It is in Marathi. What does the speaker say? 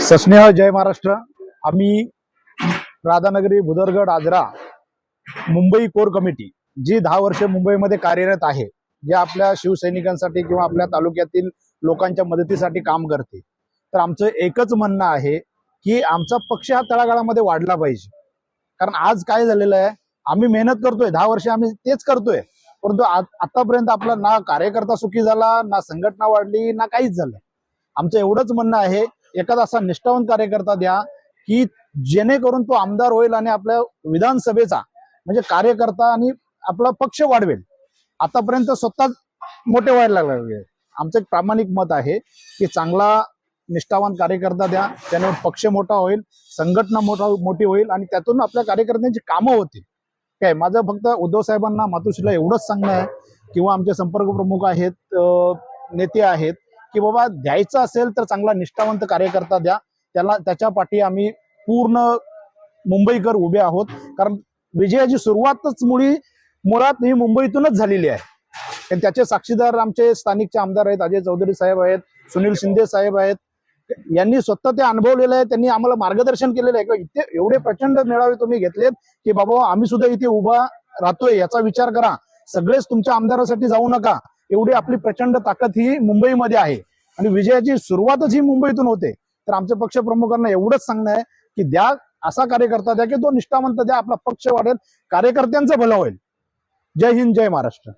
सस्नेह जय महाराष्ट्र. आम्ही राधानगरी भुदरगड आजरा मुंबई कोर कमिटी जी दहा वर्ष मुंबईमध्ये कार्यरत आहे जे आपल्या शिवसैनिकांसाठी किंवा आपल्या तालुक्यातील लोकांच्या मदतीसाठी काम करते. तर आमचं एकच म्हणणं आहे की आमचा पक्ष हा तळागाळामध्ये वाढला पाहिजे. कारण आज काय झालेलं आहे आम्ही मेहनत करतोय दहा वर्ष आम्ही तेच करतोय. परंतु आतापर्यंत आपला ना कार्यकर्ता सुखी झाला ना संघटना वाढली ना काहीच झालं. आमचं एवढंच म्हणणं आहे एखादा असा निष्ठावंत कार्यकर्ता द्या की जेणेकरून तो आमदार होईल आणि आपल्या विधानसभेचा म्हणजे कार्यकर्ता आणि आपला पक्ष वाढवेल. आतापर्यंत स्वतःच मोठे व्हायला लागले. आमचं एक प्रामाणिक मत आहे की चांगला निष्ठावान कार्यकर्ता द्या त्याने पक्ष मोठा होईल संघटना मोठा मोठी होईल आणि त्यातून आपल्या कार्यकर्त्यांची कामं होतील. काय माझं फक्त उद्धव साहेबांना मातोश्रीला एवढंच सांगणं आहे किंवा आमचे संपर्क प्रमुख आहेत नेते आहेत की बाबा द्यायचं असेल तर चांगला निष्ठावंत कार्यकर्ता द्या. त्याला त्याच्या पाठी आम्ही पूर्ण मुंबईकर उभे आहोत. कारण विजयाची सुरुवातच मुळी मुळात ही मुंबईतूनच झालेली आहे. आणि त्याचे साक्षीदार आमचे स्थानिकचे आमदार आहेत अजय चौधरी साहेब आहेत सुनील शिंदे साहेब आहेत. यांनी स्वतः ते अनुभवलेलं आहे त्यांनी आम्हाला मार्गदर्शन केलेलं आहे. किंवा इथे एवढे प्रचंड मेळावे तुम्ही घेतलेत की बाबा आम्ही सुद्धा इथे उभा राहतोय याचा विचार करा. सगळेच तुमच्या आमदारासाठी जाऊ नका. एवढी आपली प्रचंड ताकद ही मुंबईमध्ये आहे. आणि विजयाची सुरुवातच ही मुंबईतून होते. तर आमच्या पक्ष प्रमुखांना एवढंच सांगणं आहे की द्या असा कार्यकर्ता द्या की तो निष्ठावंत द्या आपला पक्ष वाढेल कार्यकर्त्यांचं भलं होईल. जय हिंद जय महाराष्ट्र.